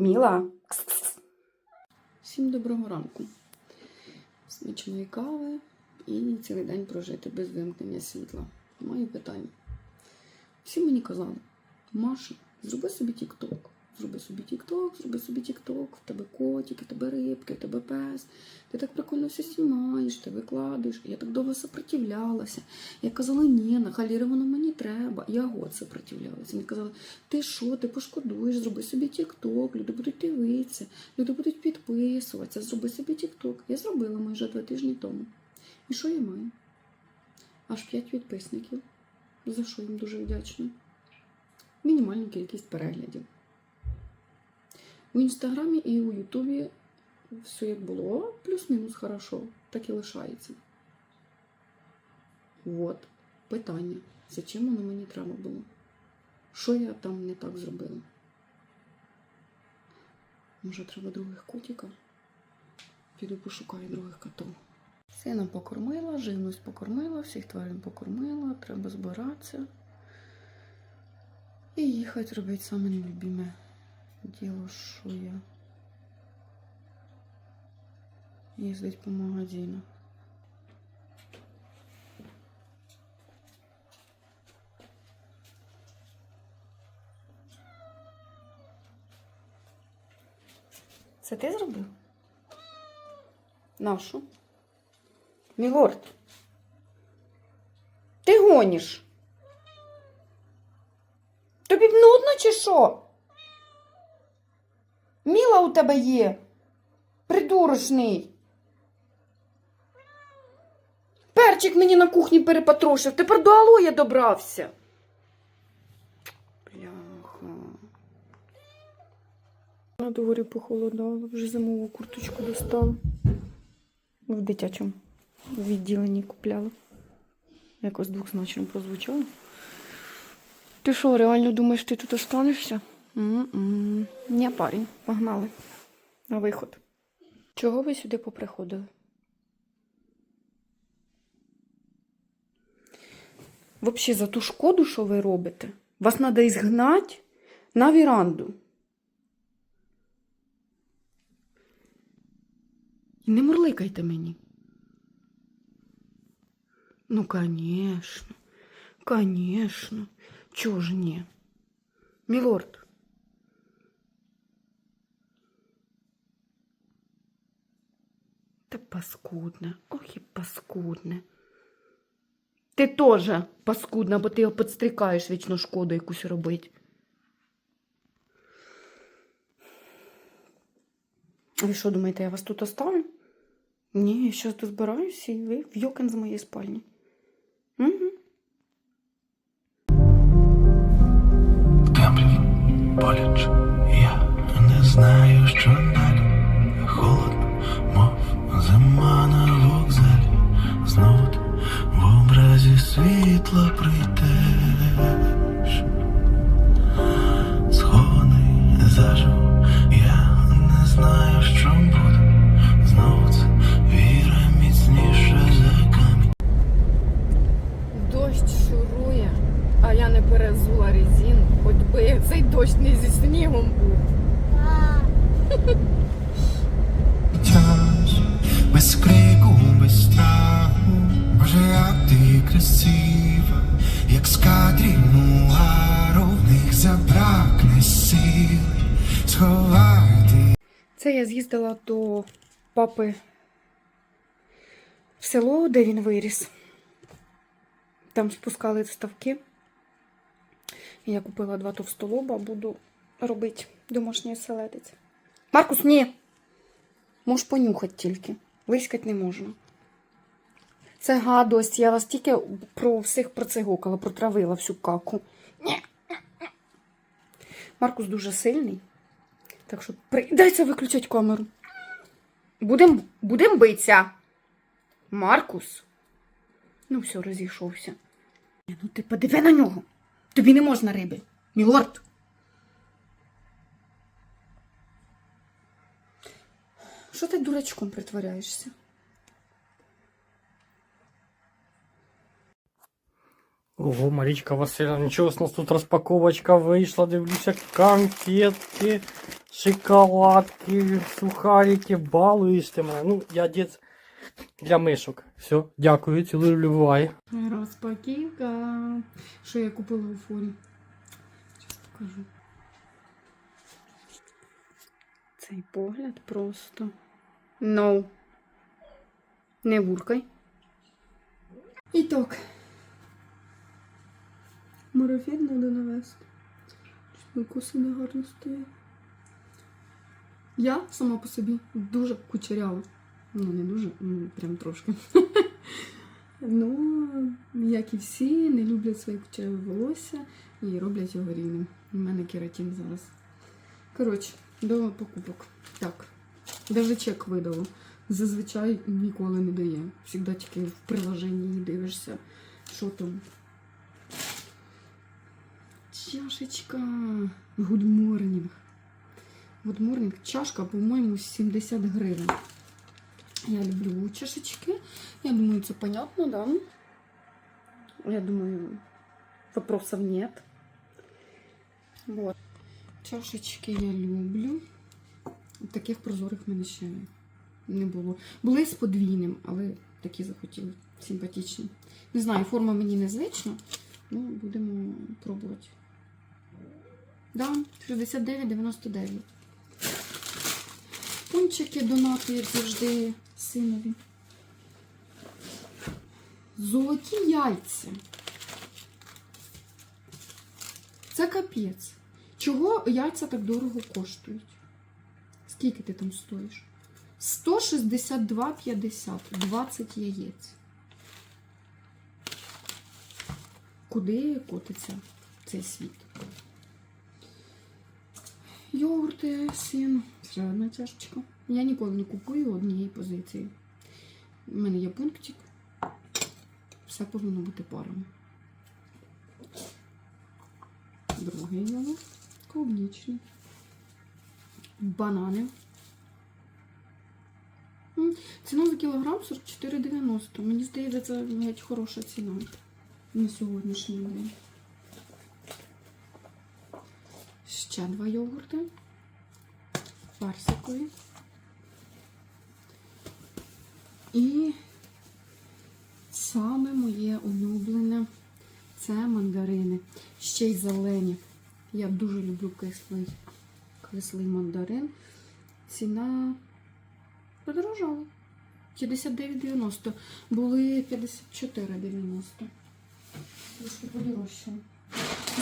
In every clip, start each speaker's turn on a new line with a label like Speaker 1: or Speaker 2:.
Speaker 1: Міла. Всім доброго ранку. Смачної кави і цілий день прожити без вимкнення світла. Маю питання. Всі мені казали, Маша, зроби собі тік-ток. Зроби собі тік-ток, зроби собі тік-ток, в тебе котики, в тебе рибки, в тебе пес. Ти так прикольно все знімаєш, ти викладаєш. Я так довго сопротивлялася. Я казала, ні, на халірі воно мені треба. Я год сопротивлялася. Мені казали, ти що, ти пошкодуєш, зроби собі тік-ток, люди будуть дивитися, люди будуть підписуватися, зроби собі тік-ток. Я зробила майже два тижні тому. І що я маю? Аж п'ять підписників, за що їм дуже вдячна. Мінімальну кількість переглядів. У інстаграмі і у Ютубі все як було, плюс-мінус хорошо, так і лишається. От питання. Зачем воно мені треба було? Що я там не так зробила? Може, треба других котика? Піду пошукаю других котів. Сина покормила, живність покормила, всіх тварин покормила, треба збиратися. І їхати робити саме нелюбіме діло, що я. Їздить по магазину. Це ти зробив? Нашу? Мілорд. Ти гоніш? Тобі б нудно чи що? Міла у тебе є. Придурочний. Перчик мені на кухні перепатрошив. Тепер до алоя добрався. Бляха. На дворі похолодало, вже зимову курточку достала. В дитячому відділенні купляла. Якось двохзначно прозвучало. Ти що, реально думаєш, ти тут останешся? Ні, парень, погнали. На виход. Чого ви сюди поприходили? Взагалі, за ту шкоду, що ви робите, вас треба ізгнати на віранду. І не мурликайте мені. Ну, конечно, конечно. Чого ж ні? Мілорд. Та паскудне, ох і паскудне. Ти теж паскудна, бо ти його підстрікаєш вічно шкоду якусь робить. Ви що думаєте, я вас тут оставлю? Ні, я зараз дозбираюся і ви в йокен з моєї спальні. Угу.
Speaker 2: Темряві боляче, час, без красива, як з кадрів нуару, в сховати.
Speaker 1: Це я з'їздила до папи в село, де він виріс. Там спускали ставки. Я купила два товстолоба, буду робити домашній селедець. Маркус, ні! Можеш понюхати тільки. Лиськать не можна. Це гадость. Я вас тільки про всіх процигокала, протравила всю каку. Ні. Маркус дуже сильний. Так що прийдеться виключати камеру. Будем, будем битися. Маркус. Ну, все, розійшовся. Ну ти подиви на нього. Тобі не можна риби. Мілорд. Що ти дурачком притворяєшся?
Speaker 3: Ого, Марічка Васильівна, нічого у нас тут розпаковочка вийшла, дивлюся, конфетки, шоколадки, сухарики, балуєш ти мене. Ну, я дід для мишок. Все, дякую, цілую любувай.
Speaker 1: Розпаківка. Що я купила у форі? Зараз покажу. Цей погляд просто. No. Не буркай. І так. Марафет треба навести. Коси не гарно стоять. Я сама по собі дуже кучерява. Ну, не дуже, ну, прям трошки. Ну, як і всі, не люблять своє кучеряве волосся і роблять його рівним. У мене кератин зараз. Коротше, до покупок. Так, даже чек видало. Зазвичай ніколи не дає. Всегда тільки в приложенні дивишся, що там. Чашечка. Good morning. Good morning. Чашка, по-моєму, 70 гривень. Я люблю чашечки. Я думаю, це понятно, да? Я думаю, вопросов нет. Вот. Чашечки я люблю. Таких прозорих мене ще не було. Були з подвійним, але такі захотіли. Симпатичні. Не знаю, форма мені незвична, ну будемо пробувати. Да, 69,99. Пончики донати, як завжди, синові. Золоті яйця. Це капець. Чого яйця так дорого коштують? Скільки ти там стоїш? 162,50. 20 яєць. Куди котиться цей світ? Йогурти, син. Ще одна чашечка. Я ніколи не купую однієї позиції. У мене є пунктик. Все повинно бути парами. Другий йогурт. Клубнічний. Банани. Ціна за кілограм 44,90. Мені здається, це геть хороша ціна на сьогоднішній день. Ще два йогурти. Персикові. І саме моє улюблене це мандарини. Ще й зелені. Я дуже люблю кислий, кислий мандарин. Ціна подорожала. 59,90. Були 54,90. Трошки подорожчало.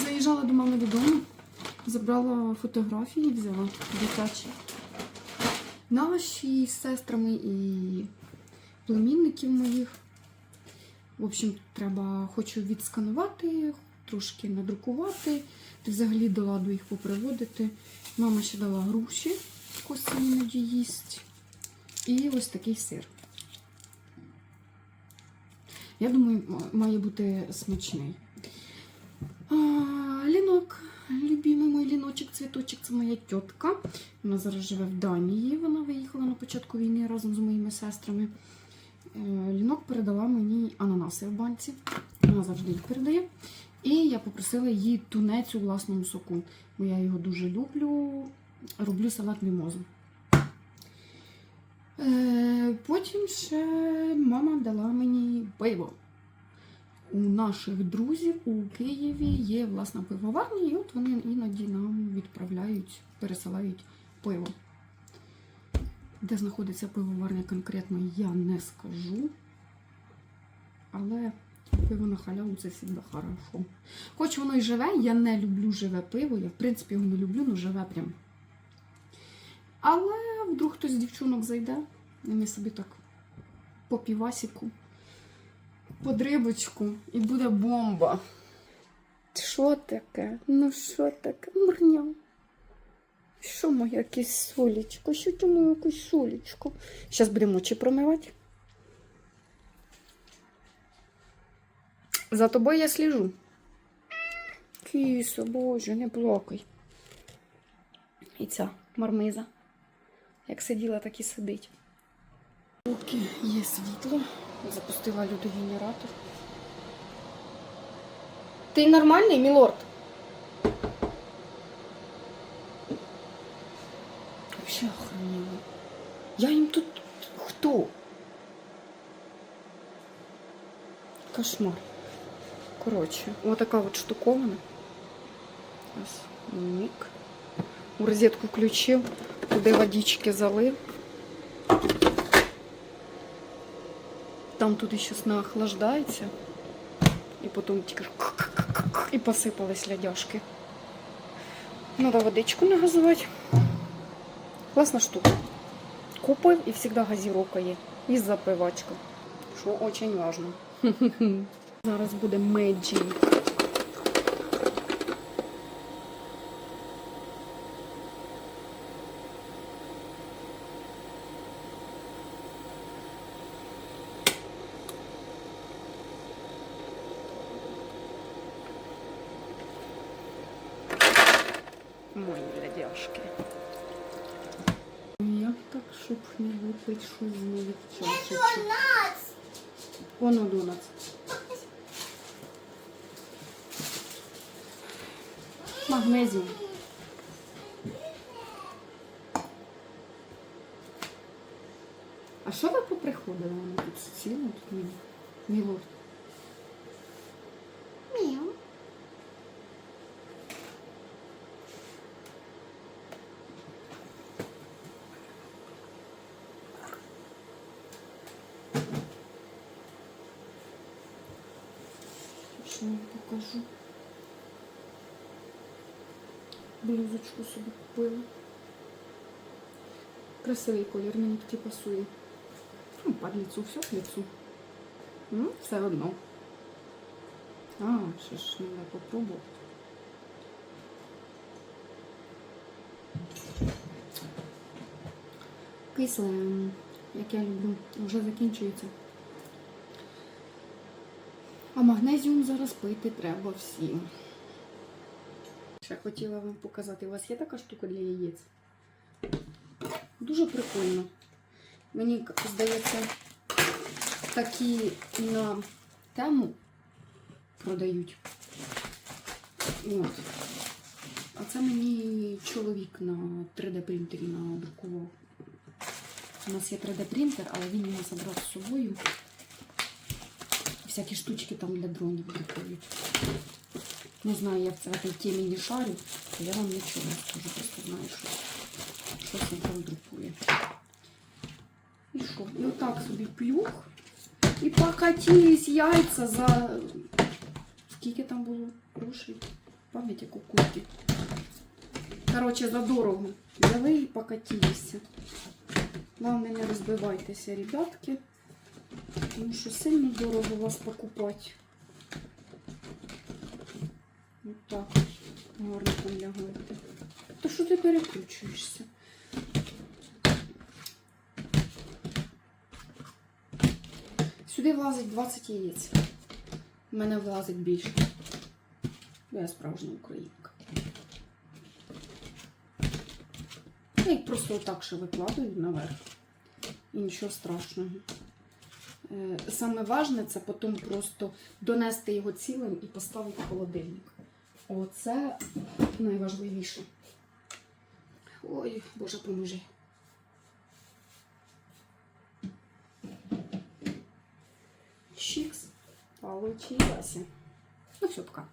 Speaker 1: Заїжджала до мами додому, забрала фотографії, взяла дитячі. Наші з сестрами і племінників моїх. В общем, треба, хочу відсканувати, трошки надрукувати, взагалі до їх поприводити. Мама ще дала груші, косі іноді їсть. І ось такий сир. Я думаю, має бути смачний. А, лінок, любимий мій ліночок, цвіточок, це моя тітка. Вона зараз живе в Данії. Вона виїхала на початку війни разом з моїми сестрами. Е, Лінок передала мені ананаси в банці. Вона завжди їх передає. І я попросила її тунець у власному соку, бо я його дуже люблю. Роблю салат мімозу. Е, Потім ще мама дала мені пиво. У наших друзів у Києві є власна пивоварня, і от вони іноді нам відправляють, пересилають пиво. Де знаходиться пивоварня конкретно, я не скажу. Але пиво на халяву це завжди хорошо. Хоч воно і живе, я не люблю живе пиво. Я, в принципі, його не люблю, але живе прям. Але вдруг хтось з дівчонок зайде, і ми собі так по півасіку, по дрибочку, і буде бомба. Що таке? Ну що таке? Мурня. Що моя кисулечко? Що ти моя кисулечко? Зараз будемо очі промивати. За тобою я сліжу. Кісо, боже, не плакай. І ця мармиза. Як сиділа, так і сидить. Поки є світло. Запустила людогенератор. Ти нормальний, мілорд? Вообще охренела. Я їм тут хто? Кошмар. Коротше, отака от штуковина. Ось, мік. У розетку включив, туди водички залив. Там тут ще сна охлаждається. І потім тільки і посипались лядяшки. Надо водичку нагазувати. Класна штука. Купив і завжди газіровка є. І запивачка. Що дуже важливо. Зараз буде меджі. Мої глядяшки. Ну, як так, щоб не випить шумно від чашечки? Воно 12. магнезію. А що ви поприходили? Вони тут сіли, тут мій лорд. Блюзочку собі купила. Красивий колір, мені таки пасує. Ну, під лицу, все к лицу. Ну, все одно. А, ще ж треба попробувати. Кисле, як я люблю, вже закінчується. А магнезіум зараз пити треба всім. Ще хотіла вам показати, у вас є така штука для яєць? Дуже прикольно. Мені здається, такі на тему продають. От. А це мені чоловік на 3D принтері надрукував. У нас є 3D принтер, але він його забрав з собою. Всякі штучки там для дронів друкують. Не знаю, як це в цій темі не шарю, то я вам нічого не скажу, просто знаю, що щось він там друкує. І що? І отак собі плюх. І покатились яйця за. Скільки там було грошей? Пам'ять кукурки. Коротше, за дорого. Взяли і покатилися. Главное, не розбивайтеся, ребятки. Тому що сильно дорого вас покупати. Ось так. Гарно там лягаєте. То що ти перекручуєшся? Сюди влазить 20 яєць. У мене влазить більше. Бо Я справжня українка. Я їх просто отак ще викладаю наверх. І нічого страшного. Е, Саме важне це потім просто донести його цілим і поставити в холодильник. Оце найважливіше. Ой, Боже, поможи. Чікс. Получилося. Ну, все, пока.